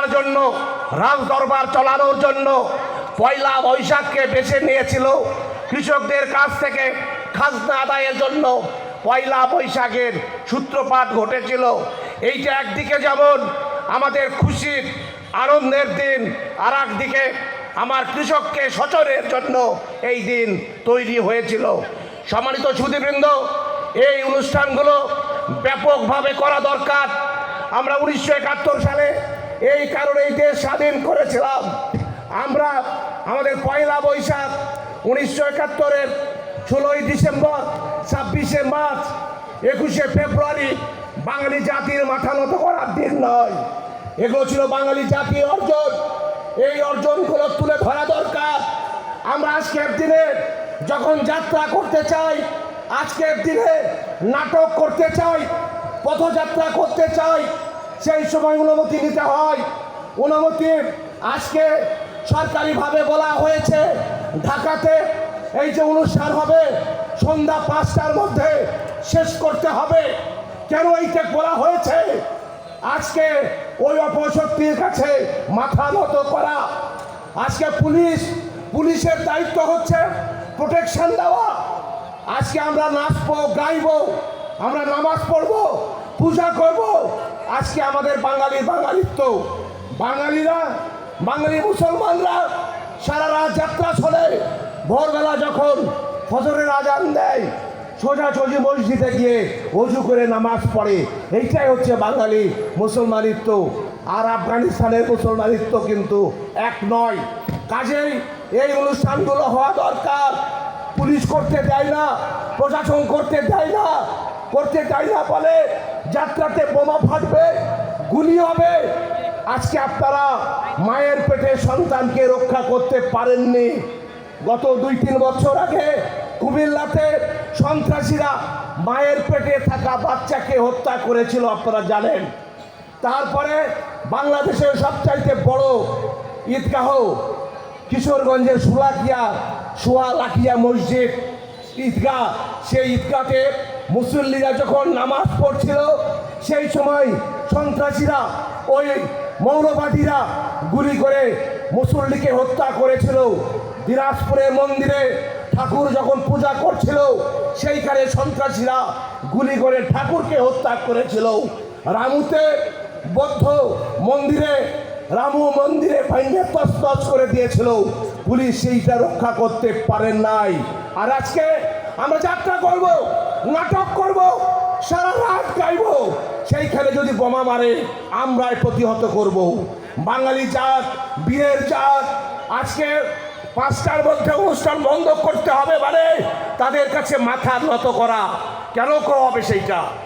চলার জন্য রাজ দরবার চলানোর জন্য পয়লা বৈশাখকে বেছে নিয়েছিল কৃষকদের কাছ থেকে খাজনা আদায়ের জন্য। পয়লা বৈশাখের সূত্রপাত ঘটেছিল। এইটা একদিকে যেমন আমাদের খুশির আনন্দের দিন আর একদিকে আমার কৃষককে সচরের জন্য এই দিন তৈরি হয়েছিল। সম্মানিত সুদীবৃন্দ এই অনুষ্ঠানগুলো ব্যাপকভাবে করা দরকার। আমরা উনিশশো একাত্তর সালে এই কারণে এই দেশ স্বাধীন করেছিলাম। আমরা আমাদের পয়লা বৈশাখ উনিশশো একাত্তরের ষোলোই ডিসেম্বর, ছাব্বিশে মার্চ, একুশে ফেব্রুয়ারি বাঙালি জাতির মাথা নত করার দিন নয়। এগুলো ছিল বাঙালি জাতির অর্জন। এই অর্জনগুলো তুলে ধরা দরকার। আমরা আজকের দিনে যখন যাত্রা করতে চাই, আজকের দিনে নাটক করতে চাই, পথযাত্রা করতে চাই সেই সময় অনুমতি নিতে হয়। অনুমতি আজকে সরকারিভাবে বলা হয়েছে, ঢাকাতে এই যে অনুষ্ঠান হবে, সন্ধ্যা পাঁচটার মধ্যে শেষ করতে হবে। কেন এইটা বলা হয়েছে? আজকে ওই অপশক্তির কাছে মাথা নত করা। আজকে পুলিশ, পুলিশের দায়িত্ব হচ্ছে প্রোটেকশন দেওয়া। আজকে আমরা নাচবো, গাইবো, আমরা নামাজ পড়ব, পূজা করব। আজকে আমাদের বাঙালির বাঙালিত্ব। বাঙালিরা, বাঙালি মুসলমানরা সারা রাত যাত্রা চলে ভোরবেলা যখন ফজরের আজান দেয় সোজাসুজি মসজিদে গিয়ে অজু করে নামাজ পড়ে। এইটাই হচ্ছে বাঙালি মুসলমানিত্ব। আর আফগানিস্তানের মুসলমানিত্ব কিন্তু এক নয়। কাজেই এই অনুষ্ঠানগুলো হওয়া দরকার। পুলিশ করতে দেয় না, প্রশাসন করতে দেয় না। করতে দেয় না বলে যাত্রাতে বোমা ফাটবে, গুলি হবে। আজকে আপনারা মায়ের পেটে সন্তানকে রক্ষা করতে পারেননি। গত দুই, তিন বছর আগে কুমিল্লাতে সন্ত্রাসীরা মায়ের পেটে থাকা বাচ্চাকে হত্যা করেছিল, আপনারা জানেন। তারপরে বাংলাদেশের সবচাইতে বড় ঈদগাহ, কিশোরগঞ্জের সুলাকিয়া সোয়া লাকিয়া মসজিদ ঈদগাহ, সেই ঈদগাতে মুসল্লিরা যখন নামাজ পড়ছিল, সেই সময় সন্ত্রাসীরা, ওই মৌলবাদীরা গুলি করে মুসল্লিকে হত্যা করেছিল। দিনাজপুরের মন্দিরে ঠাকুর যখন পূজা করছিল, সেইখানে সন্ত্রাসীরা গুলি করে ঠাকুরকে হত্যা করেছিল। রামুতে বৌদ্ধ মন্দিরে রামু মন্দিরে ভাইঙ্গে তস করে দিয়েছিল। পুলিশ সেইটা রক্ষা করতে পারেন নাই। আর আজকে আমরা যাত্রা করব, নাটক করব, সারা রাত গাইব। সেইখানে যদি বোমা মারে, আমরাই প্রতিহত করব। বাঙালি জাত বীরের জাত, আজকে পাঁচটার মধ্যে অনুষ্ঠান বন্ধ করতে হবে মানে তাদের কাছে মাথা নত করা। কেন হবে সেইটা?